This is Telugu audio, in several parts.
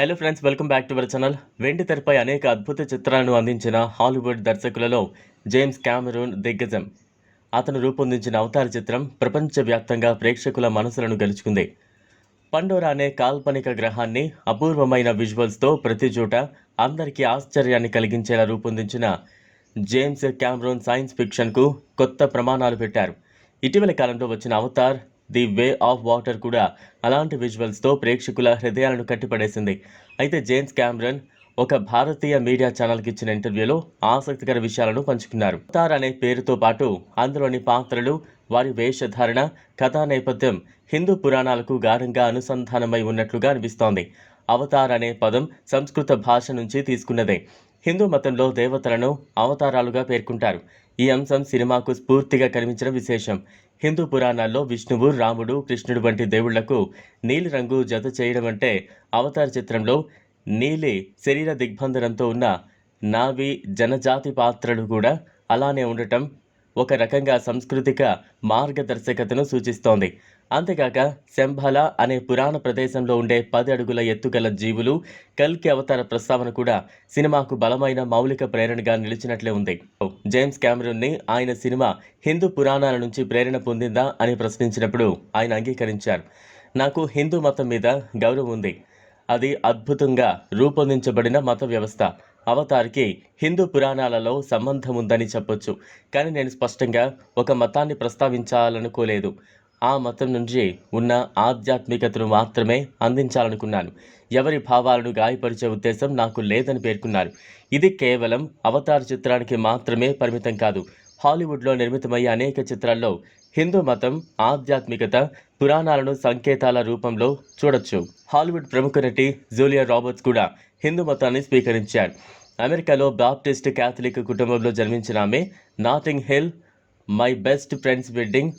Hello friends welcome back to our channel వెండి తెరపై అనేక అద్భుత చిత్రాలను అందించిన హాలీవుడ్ దర్శకులలో జేమ్స్ క్యామెరూన్ దిగ్గజం. అతను రూపొందించిన అవతార చిత్రం ప్రపంచవ్యాప్తంగా ప్రేక్షకుల మనసులను గెలుచుకుంది. పండోరా అనే కాల్పనిక గ్రహాన్ని అపూర్వమైన విజువల్స్తో ప్రతి చోట అందరికీ ఆశ్చర్యాన్ని కలిగించేలా రూపొందించిన జేమ్స్ క్యామరూన్ సైన్స్ ఫిక్షన్కు కొత్త ప్రమాణాలు పెట్టారు. ఇటీవల కాలంలో వచ్చిన Avatar the way of water కూడా అలాంటి విజువల్స్తో ప్రేక్షకుల హృదయాలను కట్టిపడేసింది. అయితే జేమ్స్ క్యామ్రన్ ఒక భారతీయ మీడియా ఛానల్కి ఇచ్చిన ఇంటర్వ్యూలో ఆసక్తికర విషయాలను పంచుకున్నారు. అవతార్ అనే పేరుతో పాటు అందులోని పాత్రలు వారి వేషధారణ కథా నేపథ్యం హిందూ పురాణాలకు గాఢంగా అనుసంధానమై ఉన్నట్లుగా అనిపిస్తోంది. అవతార్ అనే పదం సంస్కృత భాష నుంచి తీసుకున్నదే. హిందూ మతంలో దేవతలను అవతారాలుగా పేర్కొంటారు. ఈ అంశం సినిమాకు స్ఫూర్తిగా కనిపించిన విశేషం. హిందూ పురాణాల్లో విష్ణువు రాముడు కృష్ణుడు వంటి దేవుళ్ళకు నీలి రంగు జత చేయడం అంటే అవతార్ చిత్రంలో నీలి శరీర దిగ్బంధనంతో ఉన్న నావి జనజాతి పాత్రలు కూడా అలానే ఉండటం ఒక రకంగా సాంస్కృతిక మార్గదర్శకతను సూచిస్తోంది. అంతేకాక శంభల అనే పురాణ ప్రదేశంలో ఉండే పది అడుగుల ఎత్తుగల జీవులు కల్కి అవతార ప్రస్తావన కూడా సినిమాకు బలమైన మౌలిక ప్రేరణగా నిలిచినట్లే ఉంది. జేమ్స్ని ఆయన సినిమా హిందూ పురాణాల నుంచి ప్రేరణ పొందిందా అని ప్రశ్నించినప్పుడు ఆయన అంగీకరించారు. నాకు హిందూ మతం మీద గౌరవం ఉంది. అది అద్భుతంగా రూపొందించబడిన మత వ్యవస్థ. అవతార్కి హిందూ పురాణాలలో సంబంధం ఉందని చెప్పొచ్చు. కానీ నేను స్పష్టంగా ఒక మతాన్ని ప్రస్తావించాలనుకోలేదు. ఆ మతం నుంచి ఉన్న ఆధ్యాత్మికతను మాత్రమే అందించాలనుకున్నాను. ఎవరి భావాలను గాయపరిచే ఉద్దేశం నాకు లేదని పేర్కొన్నారు. ఇది కేవలం అవతార్ చిత్రానికి మాత్రమే పరిమితం కాదు. హాలీవుడ్లో నిర్మితమయ్యే అనేక చిత్రాల్లో హిందూ మతం ఆధ్యాత్మికత పురాణాలను సంకేతాల రూపంలో చూడొచ్చు. హాలీవుడ్ ప్రముఖ నటి జూలియా రాబర్ట్స్ కూడా హిందూ మతాన్ని స్వీకరించారు. అమెరికాలో బాప్టిస్ట్ క్యాథలిక్ కుటుంబంలో జన్మించిన ఆమె Notting Hill my best friend's wedding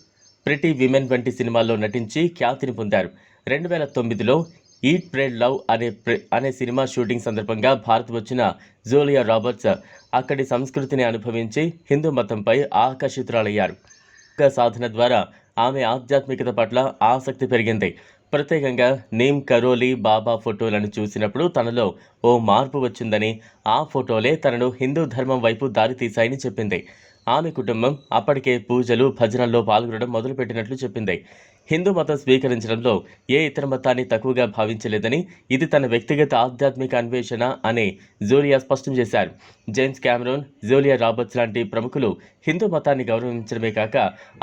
pretty women వంటి సినిమాల్లో నటించి ఖ్యాతిని పొందారు. రెండు వేల తొమ్మిదిలో ఈట్ ప్రేడ్ లవ్ అనే ప్ర- అనే సినిమా షూటింగ్ సందర్భంగా భారత్ వచ్చిన జూలియా రాబర్ట్స్ అక్కడి సంస్కృతిని అనుభవించి హిందూ మతంపై ఆకర్షితురాలయ్యారు. సాధన ద్వారా ఆమె ఆధ్యాత్మికత పట్ల ఆసక్తి పెరిగింది. ప్రత్యేకంగా నీమ్ కరోలి బాబా ఫోటోలను చూసినప్పుడు తనలో ఓ మార్పు వచ్చిందని ఆ ఫోటోలే తనను హిందూ ధర్మం వైపు దారితీశాయని చెప్పింది. ఆమె కుటుంబం అప్పటికే పూజలు భజనల్లో పాల్గొనడం మొదలుపెట్టినట్లు చెప్పింది. హిందూ మతం స్వీకరించడంలో ఏ ఇతర మతాన్ని తక్కువగా భావించలేదని ఇది తన వ్యక్తిగత ఆధ్యాత్మిక అన్వేషణ అని జూలియా స్పష్టం చేశారు. జేమ్స్ క్యామరూన్ జూలియా రాబర్ట్స్ లాంటి ప్రముఖులు హిందూ మతాన్ని గౌరవించడమే కాక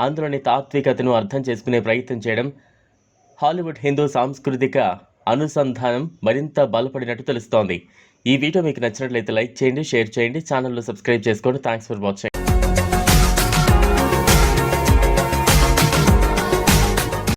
అందులోని తాత్వికతను అర్థం చేసుకునే ప్రయత్నం చేయడం హాలీవుడ్ హిందూ సాంస్కృతిక అనుసంధానం మరింత బలపడినట్టు తెలుస్తోంది. ఈ వీడియో మీకు నచ్చినట్లయితే లైక్ చేయండి షేర్ చేయండి ఛానల్లో సబ్స్క్రైబ్ చేసుకోండి. Thanks for watching.